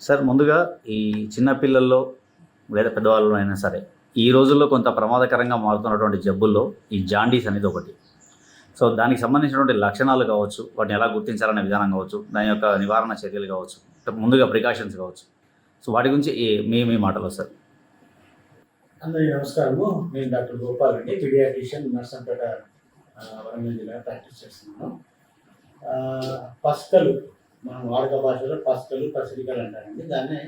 Sir ముందుగా ఈ చిన్నపిల్లల్లో లేదా పెద్దవాళ్ళలో అయినా సరే ఈ రోజుల్లో కొంత ప్రమాదకరంగా మారుతున్నటువంటి జబ్బుల్లో ఈ జాండీస్ అనేది ఒకటి. సో దానికి సంబంధించినటువంటి లక్షణాలు కావచ్చు వాటిని ఎలా గుర్తించాలనే విధానం కావచ్చు దాని యొక్క నివారణ చర్యలు కావచ్చు ముందుగా ప్రికాషన్స్ కావచ్చు. సో వాటి గురించి మీ మీ మాటలో సార్. అందరికీ నమస్కారము. నేను డాక్టర్ గోపాల్ అండి పీడియాట్రిషియన్ నర్సంపేట వరంగల్ జిల్లా ప్రాక్టీస్ చేస్తున్నాను. ఆ, మనం వాడక భాషలో పస్కలు పసిరికలు అంటారండి. దాన్ని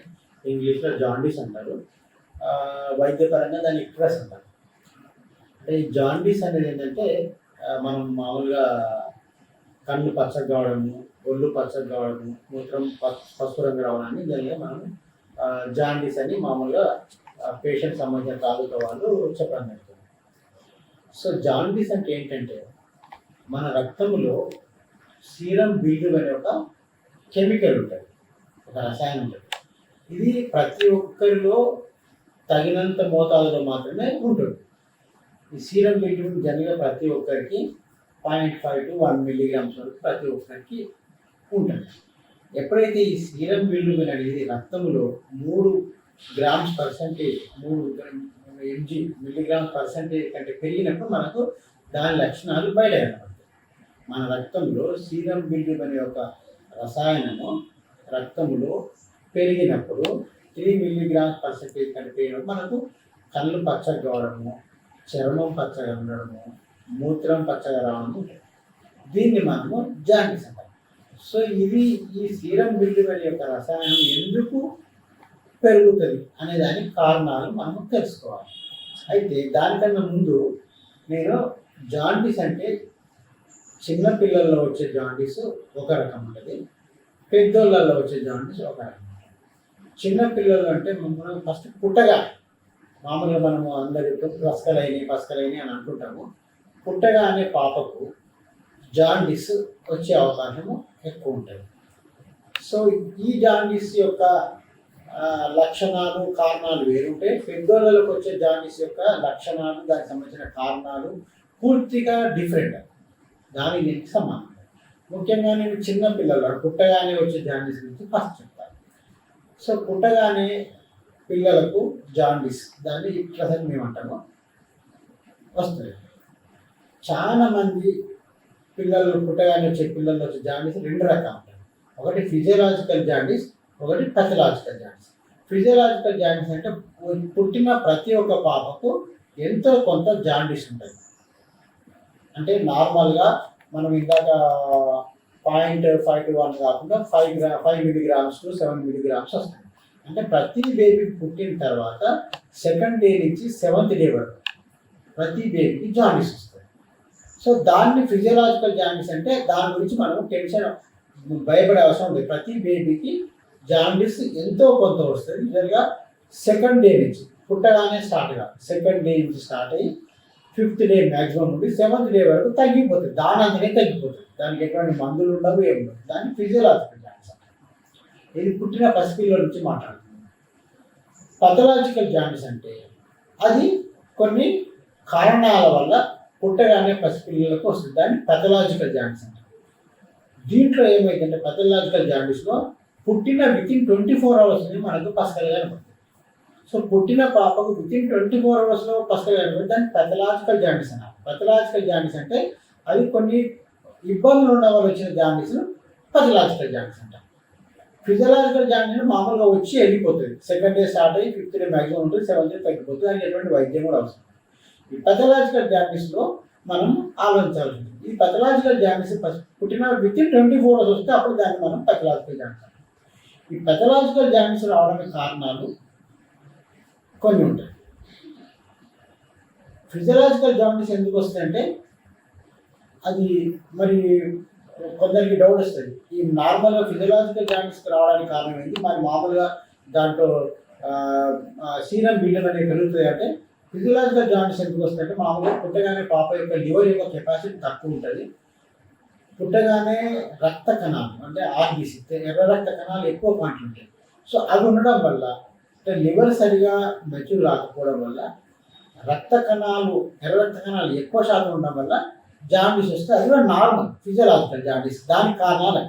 ఇంగ్లీష్లో జాండీస్ అంటారు. వైద్యపరంగా దాన్ని ఇక్ట్రస్ అంటారు. అంటే ఈ జాండీస్ అనేది ఏంటంటే మనం మామూలుగా కళ్ళు పచ్చగా కావడము ఒళ్ళు పచ్చగా కావడము మూత్రం పసుపు రంగు రావడాన్ని దాన్ని మనం జాండీస్ అని మామూలుగా పేషెంట్ సంబంధించిన తాలూకా వాళ్ళు చెప్పడం జరుగుతుంది. సో జాండీస్ అంటే ఏంటంటే మన రక్తంలో సీరం బిల్లు అనే ఒక కెమికల్ ఉంటుంది ఒక రసాయనం ఉంటుంది. ఇది ప్రతి ఒక్కరిలో తగినంత మోతాదులో మాత్రమే ఉంటుంది. ఈ సీరం బిల్లు జనరల్గా ప్రతి ఒక్కరికి point five to one milligrams వరకు ప్రతి ఒక్కరికి ఉంటుంది. ఎప్పుడైతే ఈ సీరం బిల్లు అనేది రక్తంలో మూడు గ్రామ్స్ పర్సెంటేజ్ మూడు ఎంజీ మిల్లీగ్రామ్ పర్సెంటేజ్ కంటే పెరిగినప్పుడు మనకు దాని లక్షణాలు బయట మన రక్తంలో సీరం బిల్డింగ్ అనే ఒక రసాయనము రక్తంలో పెరిగినప్పుడు త్రీ మిల్లీగ్రామ్ పర్సెంటేజ్ కంటే పెరిగినప్పుడు మనకు కళ్ళు పచ్చగా కావడము చర్మం పచ్చగా ఉండడము మూత్రం పచ్చగా రావడము దీన్ని మనము జాండీస్ అంటాం. సో ఇది ఈ సీరం బిల్డింగ్ యొక్క రసాయనం ఎందుకు పెరుగుతుంది అనే దానికి కారణాలు మనం తెలుసుకోవాలి. అయితే దానికన్నా ముందు నేను జాండీస్ అంటే చిన్న పిల్లల్లో వచ్చే జాండీస్ ఒక రకం ఉంటుంది. పెద్దోళ్ళల్లో వచ్చే జాండీస్ ఒక రకం ఉంటుంది. చిన్న పిల్లలు అంటే మనం ఫస్ట్ పుట్టగా మామూలుగా మనము అందరితో పసకలైనవి పసకలైనవి అని అనుకుంటాము. పుట్టగా అనే పాపకు జాండీస్ వచ్చే అవకాశము ఎక్కువ ఉంటుంది. సో ఈ జాండీస్ యొక్క లక్షణాలు కారణాలు వేరుంటే పెద్దోళ్ళకి వచ్చే జాండీస్ యొక్క లక్షణాలు దానికి సంబంధించిన కారణాలు పూర్తిగా డిఫరెంట్ దాని దీనికి సమానం ముఖ్యంగా నేను చిన్న పిల్లలు పుట్టగానే వచ్చే జాండీస్ గురించి ఫస్ట్ చెప్తాను. సో పుట్టగానే పిల్లలకు జాండీస్ దాన్ని ఇట్లస్ మేము అంటాము. వస్తుంది. చాలా మంది పిల్లలు పుట్టగానే వచ్చే పిల్లలు వచ్చే జాండీస్ రెండు రకాలు ఉంటాయి. ఒకటి ఫిజియలాజికల్ జాండీస్ ఒకటి పెథలాజికల్ జాండీస్. ఫిజియలాజికల్ జాండీస్ అంటే పుట్టిన ప్రతి ఒక్క పాపకు ఎంతో కొంత జాండీస్ ఉంటుంది అంటే నార్మల్గా మనం ఇందాక పాయింట్ ఫైవ్ టు వన్ కాకుండా five gram five milligrams to seven milligrams వస్తాయి. అంటే ప్రతి బేబీ పుట్టిన తర్వాత సెకండ్ డే నుంచి సెవెంత్ డే వరకు ప్రతి బేబీకి జాండీస్ వస్తుంది సో దాన్ని ఫిజియలాజికల్ జాండీస్ అంటే దాని గురించి మనం టెన్షన్ భయపడే అవసరం ఉంది ప్రతి బేబీకి జాండీస్ ఎంతో కొంత వస్తుంది. యూజువల్గా సెకండ్ డే నుంచి పుట్టగానే స్టార్ట్ కాదు. సెకండ్ డే నుంచి స్టార్ట్ అయ్యి ఫిఫ్త్ డే మ్యాక్సిమం ఉండి సెవెంత్ డే వరకు తగ్గిపోతుంది. దాని అంతనే తగ్గిపోతుంది. దానికి ఎటువంటి మందులు ఉండవు ఏమి ఉండవు. దాన్ని ఫిజియలాజికల్ జాండీస్ ఇది పుట్టిన పసిపిల్లల నుంచి మాట్లాడుతుంది పథలాజికల్ జాండీస్ అంటే అది కొన్ని కారణాల వల్ల పుట్టగానే పసిపిల్లలకు వస్తుంది. దాన్ని పథలాజికల్ జాండీస్ అంటారు. దీంట్లో ఏమైందంటే పథలాజికల్ జాండీస్లో పుట్టిన వితిన్ ట్వంటీ ఫోర్ అవర్స్ని మనకు పసకలు కనపడుతుంది సో పుట్టిన పాపకు విత్ ఇన్ ట్వంటీ ఫోర్ అవర్స్లో పసకలు కనపడుతుంది దాన్ని పెథలాజికల్ జాండీస్ అన్నారు. పెథలాజికల్ జాండీస్ అంటే అది కొన్ని ఇబ్బందులు ఉన్న వాళ్ళు వచ్చిన జాండీస్ పెథలాజికల్ జాండీస్ అంటారు. ఫిజియలాజికల్ జాండీస్ మామూలుగా వచ్చి వెళ్ళిపోతుంది. సెకండ్ డే స్టార్ట్ అయ్యి ఫిఫ్త్ డే మ్యాక్సిమం ఉంటుంది. సెవెంత్ డే తగ్గిపోతుంది. దానికి ఎటువంటి వైద్యం కూడా అవసరం ఈ పెథలాజికల్ జాండీస్లో మనం ఆలోచించాల్సి ఉంటుంది. ఈ పెథలాజికల్ జాండీస్ పుట్టిన within twenty four hours వస్తే అప్పుడు దాన్ని మనం పెథలాజికల్ జాండీస్ ఈ పెథలాజికల్ జాండీస్ రావడానికి కారణాలు కొన్ని ఉంటాయి. ఫిజియలాజికల్ జాండీస్ ఎందుకు వస్తాయంటే అది మరి కొందరికి డౌట్ వస్తుంది. ఈ నార్మల్గా ఫిజియలాజికల్ జాండీస్ రావడానికి కారణం ఏంటి? మరి మామూలుగా దాంట్లో సీరం బిల్డర్ అనేది పెరుగుతుంది అంటే ఫిజియలాజికల్ జాండీస్ ఎందుకు వస్తాయంటే మామూలుగా పుట్టగానే పాప యొక్క లివర్ యొక్క కెపాసిటీ తక్కువ ఉంటుంది. పుట్టగానే రక్త కణాలు అంటే ఆర్బీసీ ఎర్ర రక్త కణాలు ఎక్కువ క్వాంటిటీ ఉంటాయి. సో అవి ఉండడం వల్ల లివర్ సరిగా మెచ్యూర్ రాకపోవడం వల్ల రక్త కణాలు ఎర్ర రక్త కణాలు ఎక్కువ శాతం ఉండడం వల్ల జాండీస్ వస్తే అది కూడా నార్మల్ ఫిజియలాజికల్ జాండీస్. దానికి కారణాలు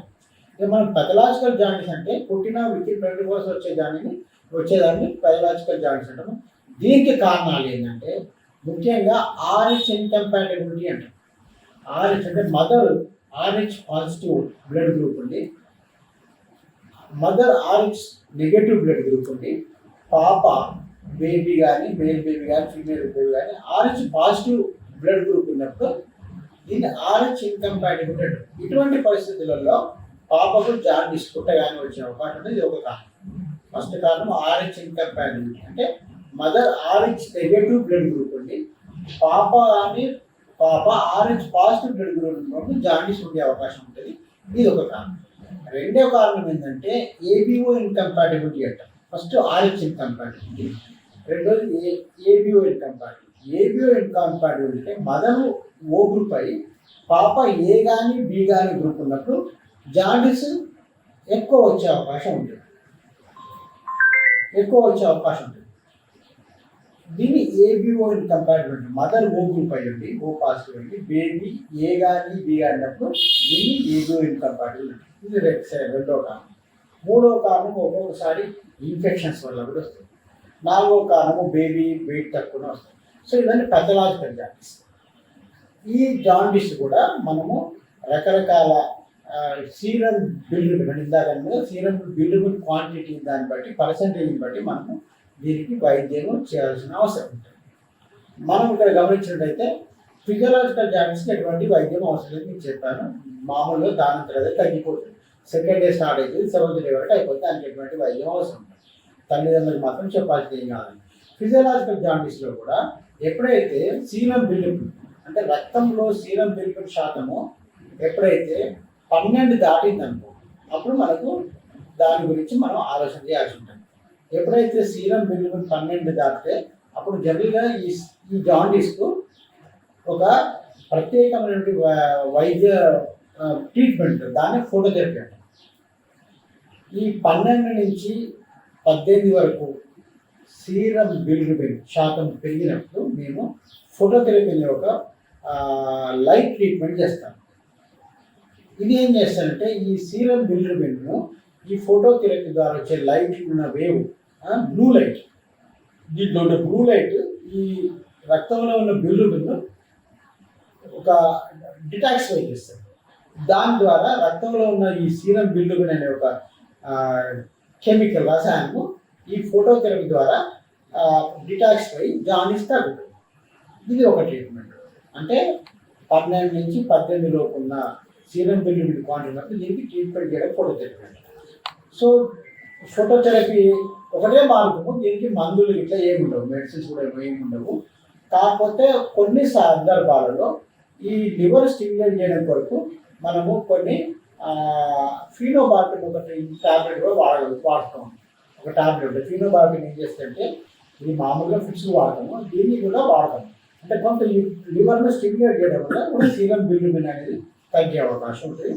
ఇక మనం పెథలాజికల్ జాండీస్ అంటే పుట్టిన విత్ ట్వంటీ ఫోర్స్ వచ్చే దానిని వచ్చేదాన్ని పెథలాజికల్ జాయింట్స్ అంటాము. దీనికి కారణాలు ఏంటంటే ముఖ్యంగా ఆర్హెచ్ ఇన్కంపాటబిలిటీ అంటాం. ఆర్హెచ్ అంటే mother Rh positive blood group ఉంది mother Rh negative blood group ఉంది పాప బేబీ కానీ మేల్ బేబీ కానీ ఫీమేల్ బేబీ కానీ ఆర్హెచ్ పాజిటివ్ బ్లడ్ గ్రూప్ ఉన్నప్పుడు దీన్ని ఆర్హెచ్ ఇన్కంపాటిబుల్ ఇటువంటి పరిస్థితులలో పాపకు జాండీస్ పుట్టగానే వచ్చే అవకాశం ఉంది ఇది ఒక కారణం. ఫస్ట్ కారణం ఆర్హెచ్ ఇన్కంపాటబిలిటీ అంటే mother Rh negative blood group ఉంది. పాప కానీ పాప ఆర్హెచ్ పాజిటివ్ బ్లడ్ గ్రూప్ ఉన్నప్పుడు జాండీస్ ఉండే అవకాశం ఉంటుంది. ఇది ఒక కారణం. రెండో కారణం ఏంటంటే ఏబిఓ ఇన్కంపాటబిలిటీ అంట. ఫస్ట్ ఆర్హెచ్ కంపాటిబిలిటీ రెండోది A ABO incompatibility ABO incompatibility అంటే మదర్ ఓ గ్రూప్ అయి పాప ఏ కానీ బి కానీ గ్రూప్ ఉన్నప్పుడు జాండీస్ ఎక్కువ వచ్చే అవకాశం ఉంటుంది. ఎక్కువ వచ్చే అవకాశం ఉంటుంది. దీన్ని ABO incompatibility mother O group అయి ఉంది ఓ పాజిటివ్ అయ్యి బేబీ ఏ కానీ బి అన్నప్పుడు దీన్ని ఏబిఓ ఇన్కంపాటబిలిటీ ఇది రెండో కారణం. మూడో కారణం ఒక్కొక్కసారి ఇన్ఫెక్షన్స్ వల్ల కూడా వస్తుంది. నాలుగో కారణము బేబీ వెయిట్ తక్కువ వస్తుంది. సో ఇవన్నీ పెథలాజికల్ జాండీస్ ఈ జాండీస్ కూడా మనము రకరకాల సీరం బిల్లుబిన్ ఇందాక సీరం బిల్డింగ్ క్వాంటిటీ దాన్ని బట్టి పర్సంటేజ్ని బట్టి మనము దీనికి వైద్యం చేయాల్సిన అవసరం ఉంటుంది. మనం ఇక్కడ గమనించినట్టయితే ఫిజియలాజికల్ జాండీస్కి ఎటువంటి వైద్యం అవసరం లేదు నేను చెప్పాను. మామూలుగా దాని తర్వాత తగ్గిపోతుంది. సెకండ్ డే స్టార్ట్ అవుతుంది సెవెంత్ డే వరకు అయిపోతే అని చెప్పినట్టు వైద్యం అవసరం. తల్లిదండ్రులకు మాత్రం చెప్పాల్సింది ఏం కాదు. ఫిజియలాజికల్ జాండీస్లో కూడా ఎప్పుడైతే సీరం బిల్లు అంటే రక్తంలో సీరం బిల్లుబిన్ శాతము ఎప్పుడైతే పన్నెండు దాటిందనుకో అప్పుడు మనకు దాని గురించి మనం ఆలోచన చేయాల్సి ఉంటుంది. ఎప్పుడైతే సీరం బిల్లు పన్నెండు దాటితే అప్పుడు జనరల్గా ఈ ఈ జాండీస్కు ఒక ప్రత్యేకమైనటువంటి వై- వైద్య ట్రీట్మెంట్ దాన్ని ఫోటోథెరపీ అంటాం ఈ పన్నెండు నుంచి పద్దెనిమిది వరకు సీరం బిల్డ్ శాతం పెరిగినప్పుడు మేము ఫోటోథెరపీ ఒక లైట్ ట్రీట్మెంట్ చేస్తాం. ఇది ఏం చేస్తానంటే ఈ సీరం బిల్లుబిన్ను ఈ ఫోటోథెరపీ ద్వారా వచ్చే లైట్ ఉన్న వేవ్ బ్లూ లైట్. దీంట్లో ఉన్న బ్లూ లైట్ ఈ రక్తంలో ఉన్న బిల్లుబిన్ను ఒక డిటాక్సిఫై చేస్తుంది దాని ద్వారా రక్తంలో ఉన్న ఈ సీరం బిల్లుబిన్ అనే ఒక కెమికల్ రసాయనము ఈ ఫోటోథెరపీ ద్వారా డిటాక్స్ జాండీస్ తగ్గుతుంది ఇది ఒక ట్రీట్మెంట్ అంటే పన్నెండు నుంచి పద్దెనిమిది లోపు ఉన్న సీరం బిల్లుబిన్ క్వాంటిటీ దీనికి ట్రీట్మెంట్ చేయడం ఫోటోథెరపీ సో ఫోటోథెరపీ ఒకటే మార్గము దీనికి మందులు ఇట్లా ఏమి ఉండవు మెడిసిన్స్ కూడా ఏమి ఉండవు. కాకపోతే కొన్ని సందర్భాలలో ఈ లివర్ స్టిమ్యులేట్ చేయడం కొరకు మనము కొన్ని ఫీనోబార్బిన్ ఒకటి టాబ్లెట్ కూడా వాడ వాడతాం. ఒక టాబ్లెట్ ఫీనోబార్బిన్ ఏం చేస్తుంటే ఇది మామూలుగా ఫిక్స్ వాడతాము దీన్ని కూడా వాడతాము. అంటే కొంత లివర్ను స్టిమ్యులేట్ చేయడం వల్ల కూడా సీరం బిల్లుమిన్ అనేది తగ్గే అవకాశం ఉంటుంది.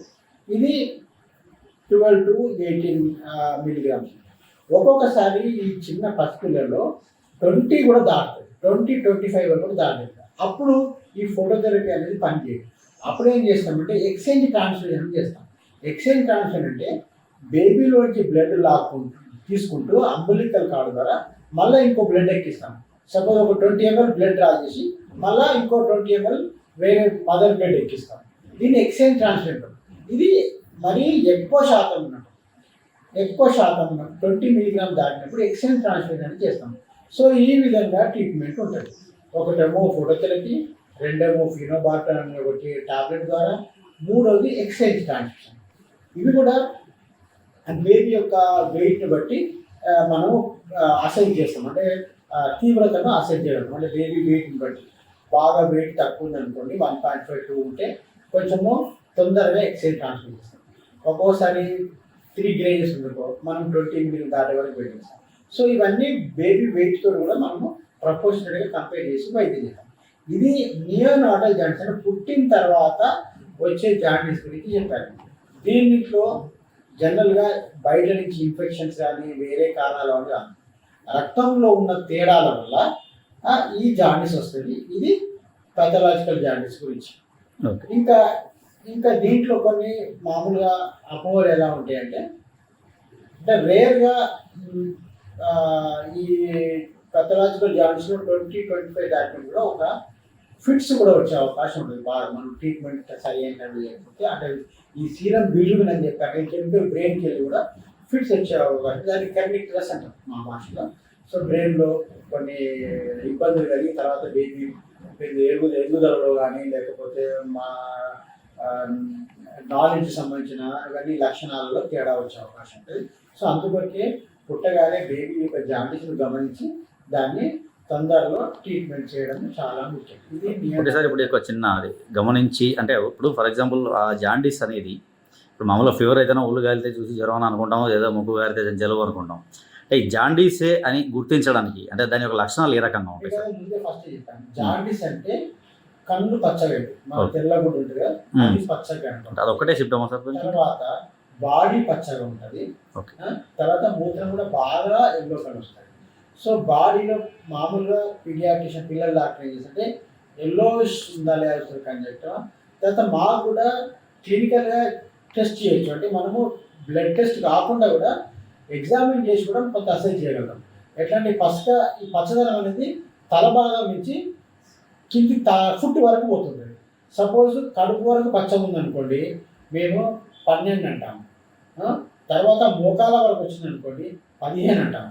ఇది ట్వెల్వ్ టు ఎయిటీన్ మిలిగ్రామ్స్ ఒక్కొక్కసారి ఈ చిన్న పసిపిల్లల్లో ట్వంటీ కూడా దాటుతుంది. ట్వంటీ ట్వంటీ ఫైవ్ వరకు దాటుతుంది. అప్పుడు ఈ ఫోటోథెరపీ అనేది పనిచేయదు. అప్పుడు ఏం చేస్తామంటే ఎక్స్చేంజ్ ట్రాన్స్ఫ్యూజన్ చేస్తాం? ఎక్స్చేంజ్ ట్రాన్స్ఫర్ అంటే బేబీలోంచి బ్లడ్ లాక్కుంటూ తీసుకుంటూ అంబులికల్ కార్డు ద్వారా మళ్ళీ ఇంకో బ్లడ్ ఎక్కిస్తాం. సపోజ్ ఒక ట్వంటీ ఎంఎల్ బ్లడ్ డ్రా చేసి మళ్ళీ ఇంకో ట్వంటీ ఎంఎల్ వేరే మదర్ బ్లడ్ ఎక్కిస్తాం. దీన్ని ఎక్స్చేంజ్ ట్రాన్స్ఫర్ ఇది మరీ ఎక్కువ శాతం ఉన్నట్టు. ఎక్కువ శాతం ఉన్నట్టు ట్వంటీ మిలీగ్రామ్ దాటినప్పుడు ఎక్స్చేంజ్ ట్రాన్స్ఫర్ అని చేస్తాం. సో ఈ విధంగా ట్రీట్మెంట్ ఉంటుంది. ఒకటేమో ఫోటోథెరపీ రెండేమో ఫినోబార్టర్ అనే ఒకటి టాబ్లెట్ ద్వారా మూడోది ఎక్స్చేంజ్ ట్రాన్స్ఫర్ ఇవి కూడా బేబీ యొక్క వెయిట్ని బట్టి మనం మనము అసైన్ చేస్తాం. అంటే తీవ్రతను అసైన్ చేయడం. అంటే బేబీ వెయిట్ని బట్టి. బాగా వెయిట్ తక్కువ ఉంది అనుకోండి వన్ పాయింట్ ఫైవ్ టూ ఉంటే కొంచెము తొందరగా ఎక్స్చేంజ్ ట్రాన్స్ఫర్ చేస్తాం. ఒక్కోసారి త్రీ గ్రేజెస్ ఉందనుకో మనం ట్వంటీ మిలియన్ దాటి వరకు వెయిట్ చేస్తాం. సో ఇవన్నీ బేబీ వెయిట్తో కూడా మనము ప్రపోర్షనల్గా కంపేర్ చేసి వైద్యం చేస్తాం. ఇది నియోనాటల్ జాండీస్ అంటే పుట్టిన తర్వాత వచ్చే జాండీస్ గురించి చెప్పారు దీంట్లో జనరల్గా బయట నుంచి ఇన్ఫెక్షన్స్ కానీ వేరే కారణాల వల్ల. రక్తంలో ఉన్న తేడాల వల్ల ఈ జాండీస్ వస్తుంది ఇది పెథలాజికల్ జాండీస్ గురించి ఇంకా ఇంకా దీంట్లో కొన్ని మామూలుగా అపోహలు ఎలా ఉంటాయంటే అంటే రేర్గా ఈ పెథలాజికల్ జాయింట్స్లో ట్వంటీ ట్వంటీ ఫైవ్ దాటిన కూడా ఒక ఫిట్స్ కూడా వచ్చే అవకాశం ఉంటుంది. బాగా మనం ట్రీట్మెంట్ సరి అయినట్టు లేకపోతే అంటే ఈ సీరం బిల్లుగా అని చెప్పాక చెప్తే బ్రెయిన్కి వెళ్ళి కూడా ఫిట్స్ వచ్చే అవకాశం. దానికి కెమిక్ స్ట్రెస్ అంటాం మా భాషలో. సో బ్రెయిన్లో కొన్ని ఇబ్బందులు కలిగి తర్వాత బేబీ ఎరుగు ఎదుగుదలలో కానీ లేకపోతే మా నాలెడ్జ్ సంబంధించిన ఇవన్నీ లక్షణాలలో తేడా వచ్చే అవకాశం ఉంటుంది. సో అందుకొరకే పుట్టగానే బేబీ యొక్క జాండీస్ను గమనించి దాన్ని తొందరలో ట్రీట్మెంట్ చేయడం చాలా ముఖ్యం. ఇది ఒకటేసారి ఇప్పుడు ఒక చిన్న అది గమనించి అంటే ఇప్పుడు ఫర్ ఎగ్జాంపుల్ ఆ జాండీస్ అనేది ఇప్పుడు మామూలుగా ఫీవర్ అయితేనే ఒళ్ళు గాలితే చూసి జ్వరం అని అనుకుంటాం ఏదో ముక్కు గారితే జలుబు అనుకుంటాం. అంటే ఈ జాండీసే అని గుర్తించడానికి అంటే దాని యొక్క లక్షణాలు ఏ రకంగా ఉంటాయి ఫస్ట్ చెప్పాను జాండీస్ అంటే కళ్ళు పచ్చగా మన Okay. తెల్లగుడ్డు ఉంటుంది కదా. అది పచ్చగా ఉంటుంది. అంటే అదొక్కటే సిప్టమా సార్? తర్వాత బాడీ పచ్చగా ఉంటుంది. తర్వాత మూత్రం కూడా బాగా ఎల్లో కలర్ వస్తుంది. సో బాడీలో మామూలుగా పీడియాట్రిషియన్ పిల్లల డాక్టర్ ఏం చేస్తే ఎల్లోష్ ఉందా లేదా చూస్తారు కంజక్టివ్ తర్వాత మాకు కూడా క్లినికల్గా టెస్ట్ చేయొచ్చు. అంటే మనము బ్లడ్ టెస్ట్ కాకుండా కూడా ఎగ్జామిన్ చేసి కూడా కొంత అసెస్ చేయగలం ఎట్లా అంటే పచ్చ ఈ పచ్చదనం అనేది తల భాగం నుంచి కింది తా ఫుట్ వరకు పోతుంది. సపోజ్ కడుపు వరకు పచ్చగా ఉందనుకోండి మేము పన్నెండు అంటాము. తర్వాత మోకాల వరకు వచ్చిందనుకోండి పదిహేను అంటాము.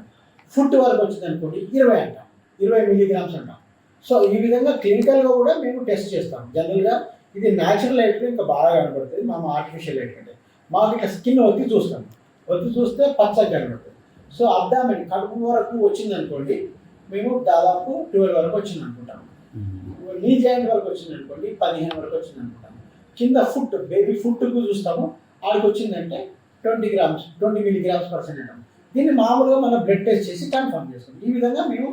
ఫుట్ వరకు వచ్చింది అనుకోండి ఇరవై అంటాం ఇరవై మిల్లీగ్రామ్స్ అంటాం. సో ఈ విధంగా క్లినికల్గా కూడా మేము టెస్ట్ చేస్తాం. జనరల్గా ఇది న్యాచురల్ లైట్ ఇంకా బాగా కనబడుతుంది. మనం ఆర్టిఫిషియల్ లైట్ అంటే. మాకు ఇట్లా స్కిన్ ఒత్తి చూస్తాం. ఒత్తి చూస్తే పచ్చగా కనబడుతుంది. సో అబ్డామిన్ కడుపు వరకు వచ్చింది అనుకోండి మేము దాదాపు ట్వెల్వ్ వరకు వచ్చింది అనుకుంటాం. నీ జాయింట్ వరకు వచ్చింది అనుకోండి పదిహేను వరకు వచ్చింది అనుకుంటాం. కింద ఫుట్ బేబీ ఫుట్కు చూస్తాము. ఆడికి వచ్చిందంటే twenty grams twenty milligrams percent అంటాం దీన్ని మామూలుగా మనం బ్లడ్ టెస్ట్ చేసి కన్ఫర్మ్ చేస్తాం. ఈ విధంగా మేము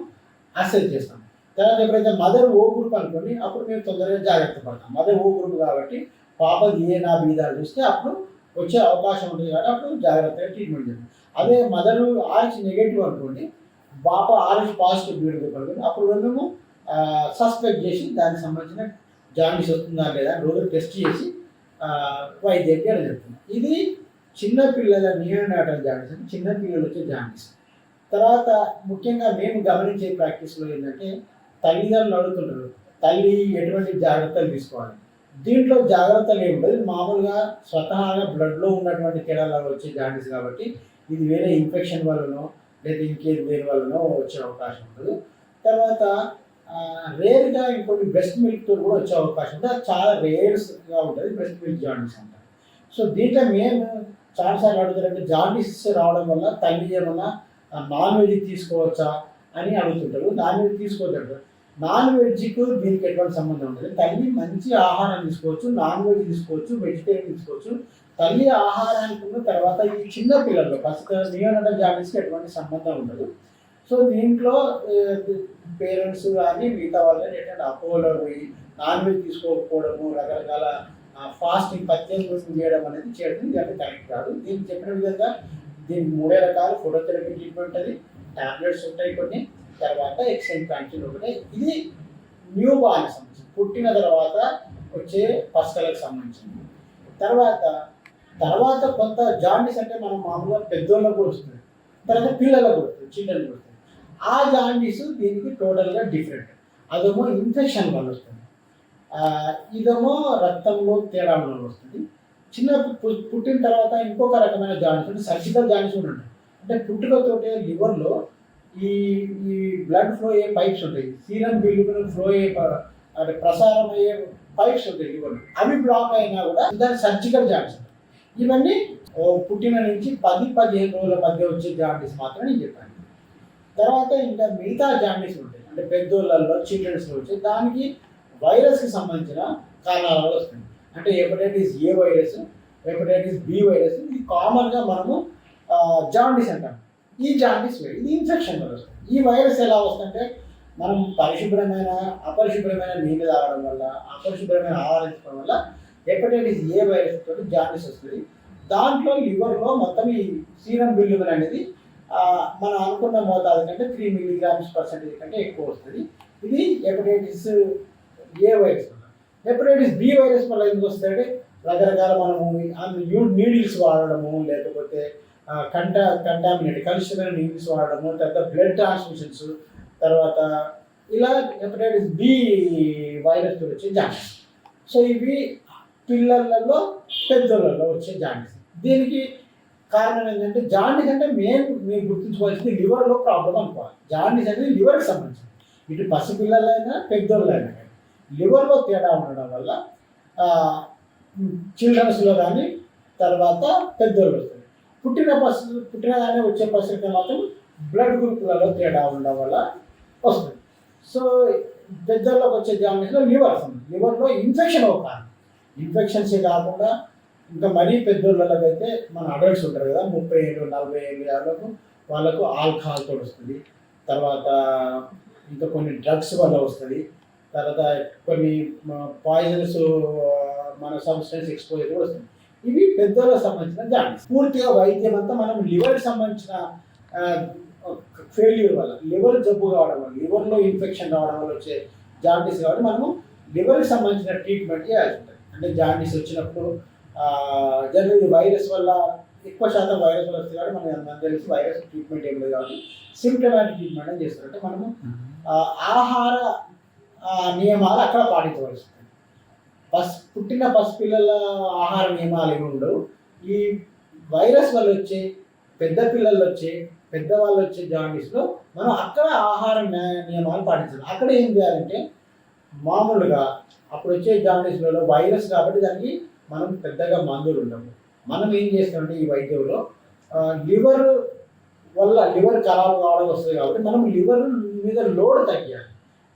అసెస్ చేస్తాం. తర్వాత ఎప్పుడైతే మదర్ ఓ గ్రూప్ అనుకోండి అప్పుడు మేము తొందరగా జాగ్రత్త పడతాం. మదర్ ఓ గ్రూప్ కాబట్టి పాప ఏ నా బీదాలు చూస్తే అప్పుడు వచ్చే అవకాశం ఉంటుంది కాబట్టి అప్పుడు జాగ్రత్తగా ట్రీట్మెంట్ చేస్తాం. అదే మదర్ ఆర్చ్ నెగటివ్ అనుకోండి పాప ఆర్చ్ పాజిటివ్ బ్లడ్ గ్రూప్ అనుకోండి అప్పుడు మేము సస్పెక్ట్ చేసి దానికి సంబంధించిన జాండీస్ వస్తుందా లేదా రోజు టెస్ట్ చేసి ఆ, వైద్యానికి అని చెప్తున్నాం ఇది చిన్నపిల్లల పిల్లల నియోనాటల్ జాండీస్ అంటే చిన్న పిల్లలు వచ్చే జాండీస్ తర్వాత ముఖ్యంగా మేము గమనించే ప్రాక్టీస్లో ఏంటంటే తల్లిదండ్రులు అడుగుతుంటారు తల్లి ఎటువంటి జాగ్రత్తలు తీసుకోవాలి? దీంట్లో జాగ్రత్తలు ఏముండదు మామూలుగా స్వతహాగా బ్లడ్లో ఉన్నటువంటి తేడాల వచ్చే జాండీస్ కాబట్టి ఇది వేరే ఇన్ఫెక్షన్ వల్లనో లేదా ఇంకేది వేరే వల్లనో వచ్చే అవకాశం ఉండదు. తర్వాత రేర్గా ఇంకొన్ని బ్రెస్ట్ మిల్క్తో కూడా వచ్చే అవకాశం ఉంది. అది చాలా రేర్స్గా ఉంటుంది బ్రెస్ట్ మిల్క్ జాండీస్ అంటారు. సో దీంట్లో మేము చాలాసార్లు అడుగుతారంటే జాండీస్ రావడం వల్ల తల్లి ఏమన్నా నాన్ వెజ్ తీసుకోవచ్చా అని అడుగుతుంటారు. నాన్ వెజ్ తీసుకోవద్దు నాన్ వెజ్కు దీనికి ఎటువంటి సంబంధం ఉండదు. తల్లి మంచి ఆహారం తీసుకోవచ్చు నాన్ వెజ్ తీసుకోవచ్చు వెజిటేరియన్ తీసుకోవచ్చు. తల్లి ఆహారానికి ఉన్న తర్వాత ఈ చిన్న పిల్లలు ఫస్ట్ నియోనటల్ జాండీస్కి ఎటువంటి సంబంధం ఉండదు. సో దీంట్లో పేరెంట్స్ కానీ మిగతా వాళ్ళని ఏంటంటే అపోలో పోయి నాన్ వెజ్ తీసుకోకపోవడము రకరకాల ఫాస్టింగ్ పత్యం చేయడం అనేది చేయడం ఇది కరెక్ట్ కాదు. దీనికి చెప్పిన విధంగా దీనికి మూడే రకాలు ఫోటోథెరపీ ట్రీట్మెంట్ అది టాబ్లెట్స్ ఉంటాయి కొన్ని తర్వాత ఎక్స్చేంజ్ క్యాంటీన్ ఒకటి. ఇది న్యూ బార్న్ సంబంధించి పుట్టిన తర్వాత వచ్చే పసకలకు సంబంధించింది. తర్వాత తర్వాత కొంత జాండీస్ అంటే మనం మామూలుగా పెద్దోళ్ళకు వస్తుంది. తర్వాత పిల్లలకు వస్తుంది చిల్డ్రన్ వస్తుంది. ఆ జాండీస్ దీనికి టోటల్గా డిఫరెంట్ అదేమో ఇన్ఫెక్షన్ వల్ల వస్తుంది. ఇదేమో రక్తంలో తేడా వల్ల వస్తుంది. చిన్న పుట్టిన తర్వాత ఇంకొక రకమైన జాండీస్ అంటే సర్జికల్ జాండీస్ ఉంటాయి. అంటే పుట్టుకతోటే లివర్లో ఈ ఈ బ్లడ్ ఫ్లో అయ్యే పైప్స్ ఉంటాయి. సీరం బిల్లు ఫ్లో అయ్యే అంటే ప్రసారం అయ్యే పైప్స్ ఉంటాయి లివర్లో. అవి బ్లాక్ అయినా కూడా దాని సర్జికల్ జాండీస్ ఉంటాయి ఇవన్నీ పుట్టిన నుంచి పది పదిహేను రోజుల మధ్య వచ్చే జాండీస్ మాత్రమే నేను చెప్పాను. తర్వాత ఇంకా మిగతా జాండీస్ ఉంటాయి. అంటే పెద్దోళ్ళల్లో చిల్డ్రన్స్లో వచ్చి దానికి వైరస్కి సంబంధించిన కారణాల వల్ల వస్తుంది అంటే hepatitis A virus hepatitis B virus ఇది కామన్గా మనము జాండీస్ అంటాం. ఈ జాండీస్ ఇది ఇన్ఫెక్షన్ వల్ల వస్తుంది. ఈ వైరస్ ఎలా వస్తుందంటే మనం పరిశుభ్రమైన అపరిశుభ్రమైన నీళ్ళు తాగడం వల్ల అపరిశుభ్రమైన ఆహారం తీసుకోవడం వల్ల హెపటైటిస్ ఏ వైరస్ తోటి జాండీస్ వస్తుంది. దాంట్లో లివర్లో మొత్తం ఈ సీరం బిల్లుబుల్ అనేది మనం అనుకున్న మోతాదు కంటే త్రీ మిలీగ్రామ్స్ పర్సెంటేజ్ కంటే ఎక్కువ వస్తుంది. ఇది hepatitis A virus hepatitis B virus వల్ల ఎందుకు వస్తాయంటే రకరకాల మనము నీడిల్స్ వాడడము లేకపోతే కంట కంటామినేట్ కలుషితమైన నీడిల్స్ వాడడము తర్వాత బ్లడ్ ట్రాన్స్మిషన్స్ తర్వాత ఇలా హెపటైటిస్ బి వైరస్ వచ్చే జాండీస్. సో ఇవి పిల్లలలో పెద్దలలో వచ్చే జాండీస్. దీనికి కారణం ఏంటంటే జాండీస్ అంటే మెయిన్ మీరు గుర్తుంచుకోవాల్సింది లివర్లో ప్రాబ్లం అనుకోవాలి. జాండీస్ అనేది లివర్కి సంబంధించింది ఇటు పసిపిల్లలైనా పెద్దోళ్ళైనా. లివర్లో తేడా ఉండడం వల్ల చిల్డ్రన్స్లో కానీ తర్వాత పెద్దోళ్ళు వస్తుంది పుట్టిన పసి పుట్టినగానే వచ్చే పసికి మాత్రం బ్లడ్ గ్రూప్లలో తేడా ఉండడం వల్ల వస్తుంది. సో పెద్దల్లోకి వచ్చే జాండీస్లో లివర్ వస్తుంది. లివర్లో ఇన్ఫెక్షన్ ఒక కారణం. ఇన్ఫెక్షన్సే కాకుండా ఇంకా మరీ పెద్దోళ్ళకి అయితే మన అడల్ట్స్ ఉంటారు కదా ముప్పై ఏళ్ళు నలభై ఏళ్ళు వాళ్ళకు వాళ్ళకు ఆల్కహాల్తో వస్తుంది. తర్వాత ఇంకా కొన్ని డ్రగ్స్ వల్ల వస్తుంది. తర్వాత కొన్ని పాయిజన్స్ మన సబ్స్టెన్స్ ఎక్స్పోజర్ కూడా వస్తుంది. ఇవి పెద్దోళ్ళకి సంబంధించిన జాండీస్ పూర్తిగా వైద్యం అంతా మనం లివర్కి సంబంధించిన ఫెయిల్యూర్ వల్ల లివర్ జబ్బు కావడం వల్ల లివర్లో ఇన్ఫెక్షన్ రావడం వల్ల వచ్చే జాండీస్ కాబట్టి మనము లివర్కి సంబంధించిన ట్రీట్మెంట్ చేయాల్సి ఉంటుంది. అంటే జాండీస్ వచ్చినప్పుడు జనరల్ వైరస్ వల్ల ఎక్కువ శాతం వైరస్ వల్ల వస్తుంది కాబట్టి మనకి మనకు తెలిసి వైరస్ ట్రీట్మెంట్ ఏం లేదు కాబట్టి సిమ్టమాటిక్ ట్రీట్మెంట్ అని చేస్తారు. అంటే మనము ఆహార నియమాలు అక్కడ పాటించవలసి ఉంటుంది పసి పుట్టిన పసిపిల్లల ఆహార నియమాలు ఏమి ఉండవు ఈ వైరస్ వల్ల వచ్చే పెద్ద పిల్లలు వచ్చే పెద్దవాళ్ళు వచ్చే జాండీస్లో మనం అక్కడ ఆహార నియమాలు పాటించాలి. అక్కడ ఏం చేయాలంటే మామూలుగా అప్పుడు వచ్చే జాండీస్లలో వైరస్ కాబట్టి దానికి మనం పెద్దగా మందులు ఉండము మనం ఏం చేస్తామంటే ఈ వైద్యంలో లివర్ వల్ల లివర్ ఖరాబ్ కావడం వస్తుంది కాబట్టి మనం లివర్ మీద లోడ్ తగ్గాలి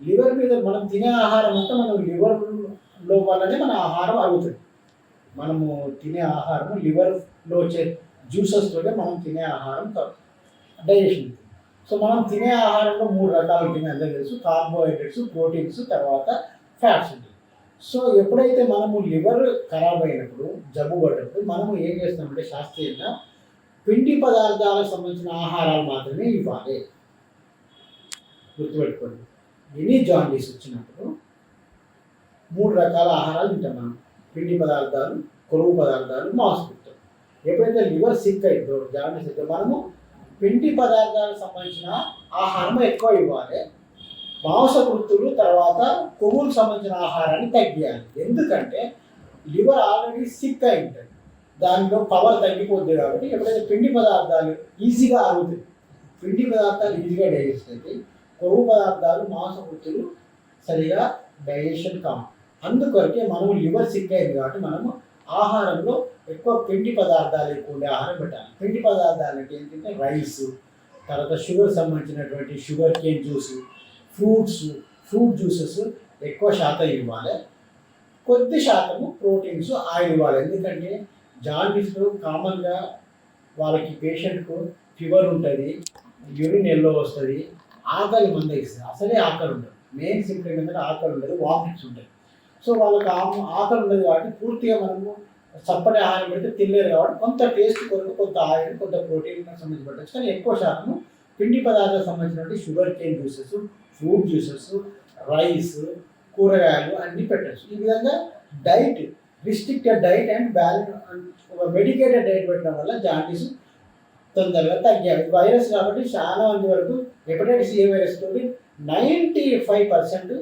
లివర్ మీద మనం తినే ఆహారం అంతా మనం లివర్లో వల్లనే మన ఆహారం అవుతుంది మనము తినే ఆహారం లివర్లో వచ్చే జ్యూసెస్తోనే మనం తినే ఆహారం డైజెషన్. సో మనం తినే ఆహారంలో మూడు రకాలు ఉంటాయి అందరూ తెలుసు. కార్బోహైడ్రేట్స్ ప్రోటీన్స్ తర్వాత ఫ్యాట్స్ ఉంటాయి. సో ఎప్పుడైతే మనము లివర్ ఖరాబ్ అయినప్పుడు జబ్బు పడినప్పుడు మనము ఏం చేస్తామంటే శాస్త్రీయంగా పిండి పదార్థాలకు సంబంధించిన ఆహారాలు మాత్రమే ఇవ్వాలి. గుర్తుపెట్టుకోండి. ఎనీ జాండీస్ వచ్చినప్పుడు మూడు రకాల ఆహారాలు తింటాం మనం పిండి పదార్థాలు కొరువు పదార్థాలు మాంసకృత్యం ఎప్పుడైతే లివర్ సిక్ అయిందో జాండీస్ అయితే మనము పిండి పదార్థాలకు సంబంధించిన ఆహారం ఎక్కువ ఇవ్వాలి. మాంస వృత్తులు తర్వాత కొవ్వులకు సంబంధించిన ఆహారాన్ని తగ్గియాలి. ఎందుకంటే లివర్ ఆల్రెడీ సిక్ అయి ఉంటుంది దానిలో పవర్ తగ్గిపోద్ది కాబట్టి ఎప్పుడైతే పిండి పదార్థాలు ఈజీగా అరుగుతాయి పిండి పదార్థాలు ఈజీగా డైజెస్ట్ అవుతాయి కొవ్వు పదార్థాలు మాంసకృత్తులు సరిగా డైజెషన్ కావు. అందుకొరకే మనము లివర్ సిక్ అయింది కాబట్టి మనము ఆహారంలో ఎక్కువ పిండి పదార్థాలు ఎక్కువ ఉండే ఆహారం పెట్టాలి. పిండి పదార్థాలు అంటే ఏంటంటే రైస్ తర్వాత షుగర్ సంబంధించినటువంటి sugar cane juice fruits fruit juices ఎక్కువ శాతం ఇవ్వాలి. కొద్ది శాతము ప్రోటీన్స్ ఆయిల్ ఇవ్వాలి. ఎందుకంటే జాండీస్లో కామన్గా వాళ్ళకి పేషెంట్కు ఫీవర్ ఉంటుంది యూరిన్ ఎల్లో వస్తుంది ఆకలి మంద ఇస్తుంది. అసలే ఆకలి ఉండదు. మెయిన్ సింప్టమ్ ఏంటంటే ఆకలి ఉండదు వామిట్స్ ఉంటాయి సో వాళ్ళకి ఆకలి ఉండదు కాబట్టి పూర్తిగా మనము చప్పటి ఆహారం పెడితే తినలేరు కాబట్టి కొంత టేస్ట్ కొరకు కొంత ఆయిల్ కొంత ప్రోటీన్ సంబంధించి పెట్టచ్చు కానీ ఎక్కువ శాతం పిండి పదార్థాలకు సంబంధించినటువంటి sugar cane juices fruit juices rice కూరగాయలు అన్నీ పెట్టచ్చు. ఈ విధంగా diet restricted diet and balance ఒక మెడికేటెడ్ డైట్ పెట్టడం వల్ల జాండీస్ తొందరగా తగ్గాయి వైరస్ కాబట్టి చాలా మంది వరకు హెపటైటిస్ ఏ వైరస్ తోటి నైంటీ ఫైవ్ పర్సెంట్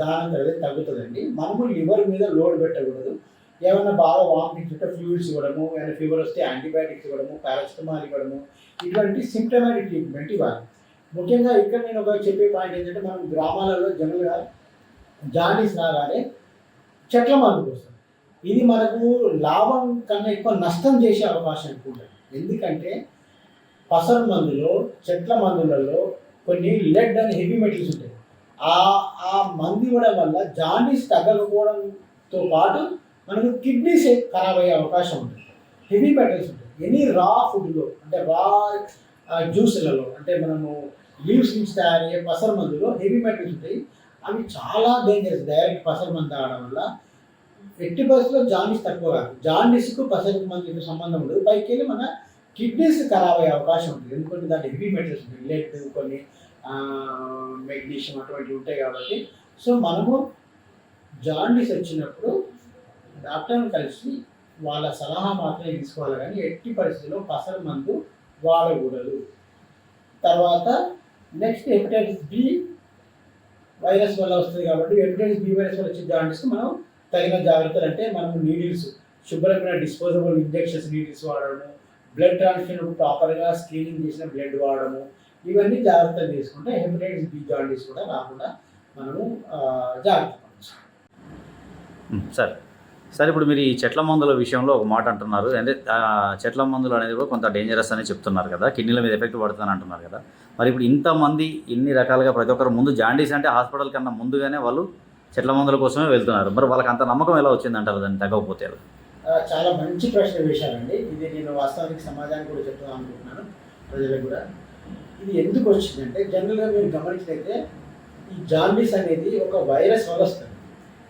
దాని తర్వాత తగ్గుతుందండి. మనము లివర్ మీద లోడ్ పెట్టకూడదు. ఏమైనా బాగా వామిటింగ్స్ ఉంటే ఫ్లూయిడ్స్ ఇవ్వడము ఏమైనా ఫీవర్ వస్తే యాంటీబయాటిక్స్ ఇవ్వడము పారాసిటమాల్ ఇవ్వడము ఇటువంటి సిమ్టమాటిక్ ట్రీట్మెంట్ ఇవ్వాలి. ముఖ్యంగా ఇక్కడ నేను ఒక చెప్పే పాయింట్ ఏంటంటే మనం గ్రామాలలో జనరల్గా జాండీస్ రాగానే చెట్ల మందు వస్తుంది ఇది మనకు లాభం కన్నా ఎక్కువ నష్టం చేసే అవకాశం ఎక్కువ ఉంటుంది. ఎందుకంటే పసరు మందులో చెట్ల మందులలో కొన్ని లెడ్ అని హెవీ మెటల్స్ ఉంటాయి. ఆ ఆ మందు ఇవ్వడం వల్ల జాండీస్ తగ్గకపోవడంతో పాటు మనకు కిడ్నీస్ ఖరాబ్ అయ్యే అవకాశం ఉంటుంది. హెవీ మెటల్స్ ఉంటాయి. ఎనీ రా ఫుడ్లో అంటే రా జ్యూస్లలో అంటే మనము లీవ్స్ నుంచి తయారయ్యే పసర మందులో హెవీ మెటల్స్ ఉంటాయి. అవి చాలా డేంజరస్ డైరెక్ట్ పసర మందు తాగడం వల్ల ఎట్టి బస్సులో జాండీస్ తక్కువ కాదు జాండీస్కు పసర మందుకు సంబంధం ఉండదు. పైకి వెళ్ళి మన కిడ్నీస్ ఖరాబ్ అయ్యే అవకాశం ఉంటుంది. ఎందుకంటే దాని హెవీ మెటల్స్ ఉంటాయి కొన్ని మెగ్నీషియం అటువంటివి ఉంటాయి కాబట్టి. సో మనము జాండీస్ వచ్చినప్పుడు డాక్టర్ని కలిసి వాళ్ళ సలహా మాత్రమే తీసుకోవాలి కానీ ఎట్టి పరిస్థితుల్లో పసరు మందు వాడకూడదు. తర్వాత నెక్స్ట్ హెపటైటిస్ బి వైరస్ వల్ల వస్తుంది కాబట్టి హెపటైటిస్ బి వైరస్ వల్ల వచ్చే జాండీస్కి మనం తగిన జాగ్రత్తలు అంటే మనం నీడిల్స్ శుభ్రమైన డిస్పోజబుల్ ఇంజెక్షన్స్ నీడిల్స్ వాడడం బ్లడ్ ట్రాన్స్ఫ్యూషన్ ప్రాపర్గా స్క్రీనింగ్ చేసిన బ్లడ్ వాడము ఇవన్నీ జాగ్రత్తలు తీసుకుంటే హెపటైటిస్ బి జాండీస్ కూడా రాకుండా మనము జాగ్రత్త సార్ సార్. సరే ఇప్పుడు మీరు ఈ చెట్ల మందుల విషయంలో ఒక మాట అంటున్నారు. అంటే చెట్ల మందులు అనేది కూడా కొంత డేంజరస్ అని చెప్తున్నారు కదా. కిడ్నీల మీద ఎఫెక్ట్ పడుతుందని అంటున్నారు కదా. మరి ఇప్పుడు ఇంతమంది ఇన్ని రకాలుగా ప్రతి ఒక్కరు ముందు జాండీస్ అంటే హాస్పిటల్ కన్నా ముందుగానే వాళ్ళు చెట్ల మందుల కోసమే వెళ్తున్నారు. మరి వాళ్ళకి అంత నమ్మకం ఎలా వచ్చిందంటారు? దాన్ని తగ్గకపోతే చాలా మంచి ప్రశ్న వేశారండి. ఇది నేను వాస్తవానికి సమాజానికి కూడా చెప్తాను అనుకుంటున్నాను ప్రజలకు కూడా. ఇది ఎందుకు వచ్చిందంటే జనరల్గా మీరు గమనించినైతే ఈ జాండీస్ అనేది ఒక వైరస్ వల్ల వస్తుంది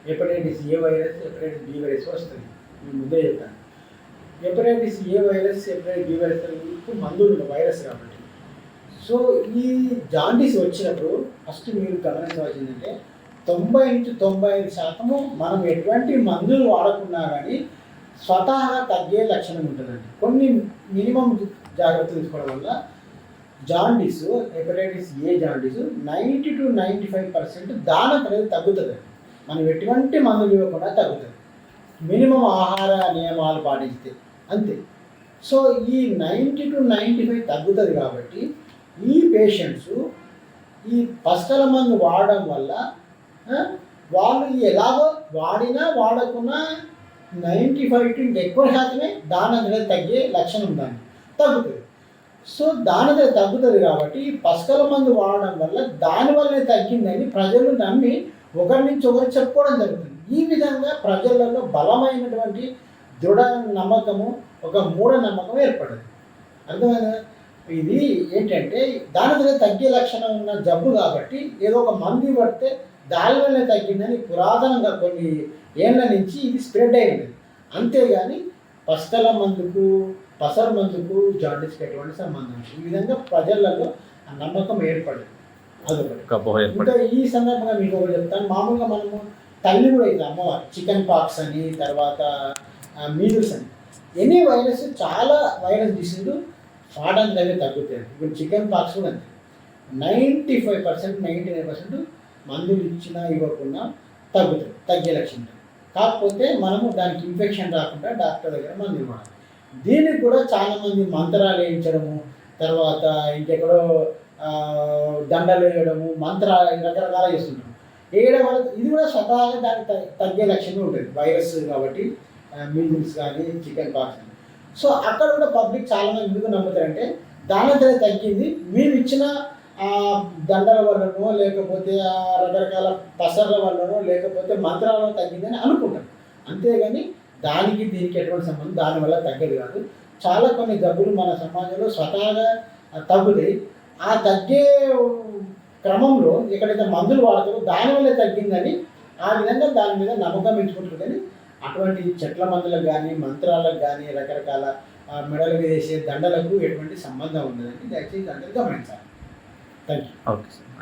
hepatitis A virus hepatitis B virus వస్తుంది నేను ముందే చెప్పాను hepatitis A virus hepatitis B virus ఇప్పుడు మందులు వైరస్ కాబట్టి. సో ఈ జాండీస్ వచ్చినప్పుడు ఫస్ట్ మీరు గమనించవలసిందంటే తొంభై నుంచి తొంభై ఐదు శాతము మనం ఎటువంటి మందులు వాడకున్నా కానీ స్వతహాగా తగ్గే లక్షణం ఉంటుందండి. కొన్ని మినిమం జాగ్రత్తలు తీసుకోవడం వల్ల jaundice hepatitis A jaundice ninety to ninety five percent దాని అనేది తగ్గుతుంది. మనం ఎటువంటి మందులు ఇవ్వకుండా తగ్గుతుంది. మినిమం ఆహార నియమాలు పాటిస్తే అంతే. సో ఈ నైంటీ టు నైంటీ ఫైవ్ తగ్గుతుంది కాబట్టి ఈ పేషెంట్స్ ఈ పసకల మందు వాడడం వల్ల వాళ్ళు ఎలాగో వాడినా వాడకున్నా నైంటీ ఫైవ్ టు ఎక్కువ శాతమే దాని అనేది తగ్గే లక్షణం దాన్ని తగ్గుతుంది. సో దాని తగ్గుతుంది కాబట్టి ఈ పసకల మందు వాడడం వల్ల దానివల్లనే తగ్గిందని ప్రజలు నమ్మి ఒకరి నుంచి ఒకరు చెప్పుకోవడం జరుగుతుంది. ఈ విధంగా ప్రజలలో బలమైనటువంటి దృఢ నమ్మకము ఒక మూఢ నమ్మకం ఏర్పడింది. అర్థమైందా? ఇది ఏంటంటే దాని మీద తగ్గే లక్షణం ఉన్న జబ్బు కాబట్టి ఏదో ఒక మందు పడితే దాని వల్లే తగ్గిందని పురాతనంగా కొన్ని ఏళ్ళ నుంచి ఇది స్ప్రెడ్ అయింది. అంతేగాని పసకల మందుకు పసరు మందుకు జాండీస్కి ఎటువంటి సంబంధం. ఈ విధంగా ప్రజలలో ఆ నమ్మకం ఏర్పడింది. అదొకటి. ఇంకా ఈ సందర్భంగా మీకు ఒకటి చెప్తాను. మామూలుగా మనము తల్లి కూడా అయితే అమ్మవారు. చికెన్ పాక్స్ అని తర్వాత మీజిల్స్ అని. ఎనీ వైరస్ చాలా వైరస్ డిసీజ్ వాడడానికి దగ్గర తగ్గుతాయి. ఇప్పుడు చికెన్ పాక్స్ కూడా అంతే. Ninety five percent ninety nine percent మందులు ఇచ్చినా ఇవ్వకుండా తగ్గుతుంది తగ్గే లక్షణం. కాకపోతే మనము దానికి ఇన్ఫెక్షన్ రాకుండా డాక్టర్ దగ్గర మందు ఇవ్వాలి. దీనికి కూడా చాలామంది మంత్రాలు వేయించడము తర్వాత ఇంకెక్కడో దండలు వేయడము మంత్రాలు రకరకాల చేస్తుంటాం. వేయడం వల్ల ఇది కూడా స్వతహాగా దానికి తగ్గే లక్షణం ఉంటుంది. వైరస్ కాబట్టి మీజిల్స్ కానీ చికెన్ పాక్స్ కానీ. సో అక్కడ కూడా పబ్లిక్ చాలా మంది ఎందుకు నమ్ముతారంటే దానంతనే తగ్గింది మేము ఇచ్చిన ఆ దండల వల్లనో లేకపోతే ఆ రకరకాల పసర్ల వల్లనో లేకపోతే మంత్రాల వల్ల తగ్గిందని అనుకుంటారు అంతేగాని దానికి దీనికి ఎటువంటి సంబంధం దానివల్ల తగ్గదు కాదు. చాలా కొన్ని జబ్బులు మన సమాజంలో స్వతహాగా తగ్గుతాయి. ఆ తగ్గే క్రమంలో ఎక్కడైతే మందులు వాడతారో దానివల్ల తగ్గిందని ఆ విధంగా దాని మీద నమ్మకం ఎంచుకుంటారు కానీ అటువంటి చెట్ల మందులకు కానీ మంత్రాలకు కానీ రకరకాల మెడలు మెడల మీద వేసే దండలకు ఎటువంటి సంబంధం ఉండదని దయచేసి అందరూ గమనించాలి. Thank you okay sir